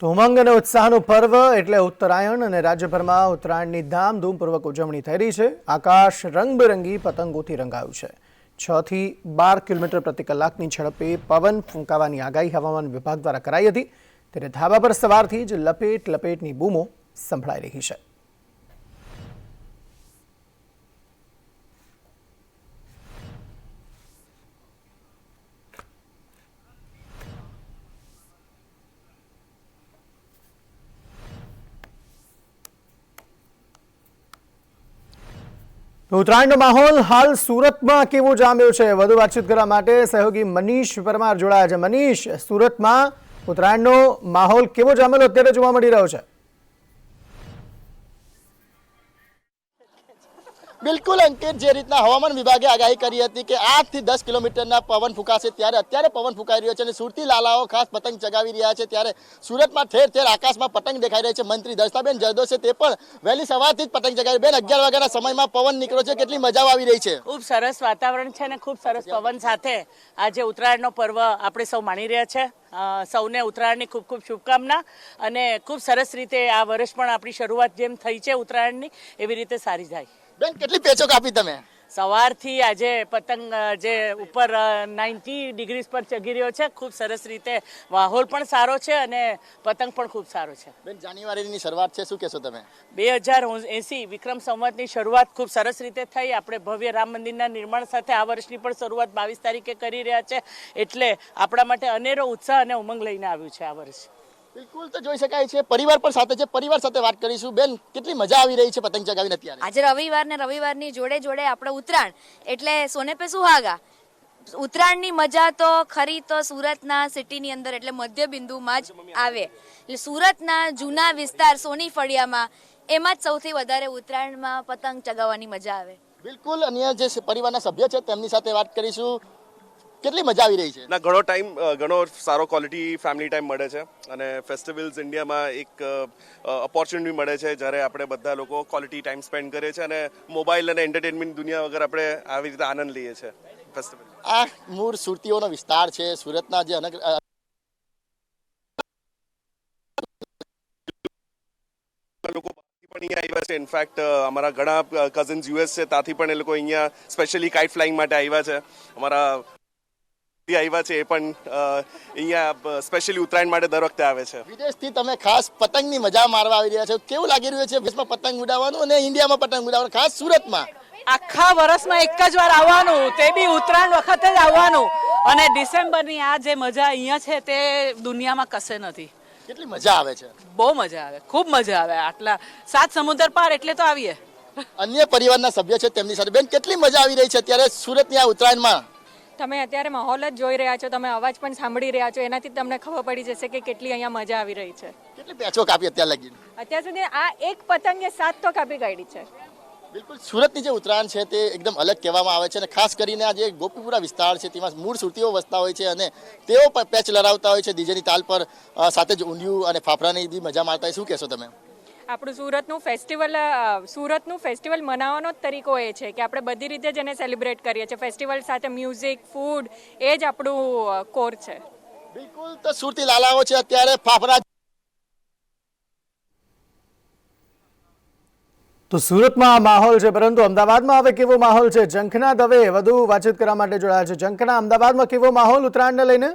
તો ઉમંગ અને ઉત્સાહનું પર્વ એટલે ઉત્તરાયણ અને રાજ્યભરમાં ઉત્તરાયણની ધામધૂમપૂર્વક ઉજવણી થઈ રહી છે. આકાશ રંગબેરંગી પતંગોથી રંગાયું છે. છ થી બાર કિલોમીટર પ્રતિ કલાકની ઝડપે પવન ફૂંકાવાની આગાહી હવામાન વિભાગ દ્વારા કરાઈ હતી. ત્યારે ધાબા પર સવારથી જ લપેટ લપેટની બૂમો સંભળાઈ રહી છે. ઉત્તરાયણનો માહોલ હાલ સુરતમાં કેવો જામ્યો છે? વધુ વાતચીત કરવા માટે સહયોગી મનીષ પરમાર જોડાયા છે. મનીષ, સુરતમાં ઉત્તરાયણનો માહોલ કેવો જામેલો અત્યારે જોવા મળી રહ્યો છે? બિલકુલ અંકિત, જે રીતના હવામાન વિભાગે આગાહી કરી હતી કે આઠથી દસ કિલોમીટરના પવન ફૂંકાશે ત્યારે અત્યારે પવન ફૂંકાઈ રહ્યો છે અને સુરતી લાલાઓ ખાસ પતંગ ચગાવી રહ્યા છે ત્યારે સુરતમાં ઠેર ઠેર આકાશમાં પતંગ દેખાઈ રહી છે. મંત્રી દર્શાબેન જરદોશે તે પણ વહેલી સવારથી જ પતંગ ચગાવી બેન, અગિયાર વાગ્યાના સમયમાં પવન નીકળ્યો છે. કેટલી મજા આવી રહી છે. ખૂબ સરસ વાતાવરણ છે અને ખૂબ સરસ પવન સાથે આજે ઉત્તરાયણનો પર્વ આપણે સૌ માણી રહ્યા છે. સૌને ઉત્તરાયણની ખૂબ ખૂબ શુભકામના અને ખૂબ સરસ રીતે આ વર્ષ પણ આપણી શરૂઆત જેમ થઈ છે ઉત્તરાયણની, એવી રીતે સારી જાય. બેન કેટલી પેચો કાપી તમે? સવારથી આજે પતંગ જે ઉપર નાઇન્ટી ડિગ્રીઝ પર ચગી રહ્યો છે. ખૂબ સરસ રીતે માહોલ પણ સારો છે અને પતંગ પણ ખૂબ સારો છે. બેન જાન્યુઆરીની શરૂઆત છે શું કહેશો તમે? બે હજાર એંસી વિક્રમ સંવતની શરૂઆત ખૂબ સરસ રીતે થઈ. આપણે ભવ્ય રામ મંદિરના નિર્માણ સાથે આ વર્ષની પણ શરૂઆત બાવીસ તારીખે કરી રહ્યા છે. એટલે આપણા માટે અનેરો ઉત્સાહ અને ઉમંગ લઈને આવ્યું છે આ વર્ષ. બિલકુલ તો જોઈ શકાય છે. પરિવાર પણ સાથે છે. પરિવાર સાથે વાત કરીશું. બેન કેટલી મજા આવી રહી છે પતંગ ચગાવીને અત્યારે? આજે રવિવાર ને રવિવારની જોડે જોડે આપણે ઉત્તરાયણ. એટલે સોને પે સુહાગા ઉત્તરાયણની મજા તો ખરી તો સુરતના સિટીની અંદર એટલે મધ્ય બિંદુમાં જ આવે. એટલે સુરતના જૂના વિસ્તાર સોની ફળિયામાં એમાં જ સૌથી વધારે ઉત્તરાયણમાં પતંગ ચગાવવાની મજા આવે. બિલકુલ અન્ય જે પરિવારના સભ્ય છે તેમની સાથે વાત કરીશું. કેટલી મજા આવી રહી છે? ના ઘણો ટાઈમ ઘણો સારો ક્વોલિટી ફેમિલી ટાઈમ મળે છે અને ફેસ્ટિવલ્સ ઇન્ડિયામાં એક ઓપોર્ચ્યુનિટી મળે છે જ્યારે આપણે બધા લોકો ક્વોલિટી ટાઈમ સ્પેન્ડ કરીએ છીએ અને મોબાઈલ અને એન્ટરટેનમેન્ટ દુનિયા વગર આપણે આવી રીતે આનંદ લઈએ છીએ ફેસ્ટિવલ આ મૂળ સુરતીઓનો વિસ્તાર છે સુરતના જે અનેક લોકો પણ અહીંયા આવ્યા છે. ઇનફેક્ટ અમારા ઘણા કઝિન્સ યુએસ છે ત્યાંથી પણ એ લોકો અહીંયા સ્પેશિયલી કાઇટ ફ્લાઇંગ માટે આવ્યા છે. અમારા જે આવ્યા છે એ પણ અહીંયા સ્પેશિયલી ઉત્તરાયણ માટે દર વખતે આવે છે. વિદેશથી તમે ખાસ પતંગની મજા મારવા આવી રહ્યા છો. કેવું લાગી રહ્યું છે? વિદેશમાં પતંગ ઉડાવવાનું અને ઇન્ડિયામાં પતંગ ઉડાવવાનું ખાસ સુરતમાં? આખા વર્ષમાં એક જ વાર આવવાનું તે બી ઉત્તરાયણ વખતે જ આવવાનું. અને ડિસેમ્બરની આ જે મજા અહીંયા છે તે દુનિયામાં કશે નથી. કેટલી મજા આવે છે? બહુ મજા આવે ખૂબ મજા આવે. આટલા સાત સમુદ્ર પાર એટલે તો આવીએ. અન્ય પરિવારના સભ્ય છે તેમની સાથે. બેન કેટલી મજા આવી રહી છે અત્યારે સુરતની આ ઉત્તરાયણમાં? તમે અત્યારે માહોલ જ જોઈ રહ્યા છો તમે અવાજ પણ સાંભળી રહ્યા છો એનાથી તમને ખબર પડી જશે કે કેટલી અહીંયા મજા આવી રહી છે. કેટલી પેચો કાપી અત્યારે લગી? અત્યાર સુધી આ એક પતંગે સાત તો કાપી કાઢી છે. બિલકુલ સુરતની જે ઉત્તરાયણ છે તે એકદમ અલગ કહેવામાં આવે છે અને ખાસ કરીને આ જે ગોપીપુરા વિસ્તાર છે તેમાં મૂળ સુરતીઓ વસતા હોય છે અને તેઓ પેચ લડાવતા હોય છે. ડીજેની તાલ પર સાથે જ ઊંધિયું અને ફાફડાની બી મજા મારતા હોય શું કહેશો તમે? આપણું સુરતનું ફેસ્ટિવલ સુરતનું ફેસ્ટિવલ મનાવવાનો જ તરીકો એ છે કે આપણે બધી રીતે જ એને સેલિબ્રેટ કરીએ છીએ. ફેસ્ટિવલ સાથે મ્યુઝિક ફૂડ એ જ આપણું કોર છે. બિલકુલ તો સુરતી લાલાઓ છે અત્યારે ફાફડા તો સુરતમાં આ માહોલ છે પરંતુ અમદાવાદમાં હવે કેવો માહોલ છે? જંખના દવે વધુ વાતચીત કરવા માટે જોડાયા છે. જંખના અમદાવાદમાં કેવો માહોલ ઉત્તરાયણને લઈને?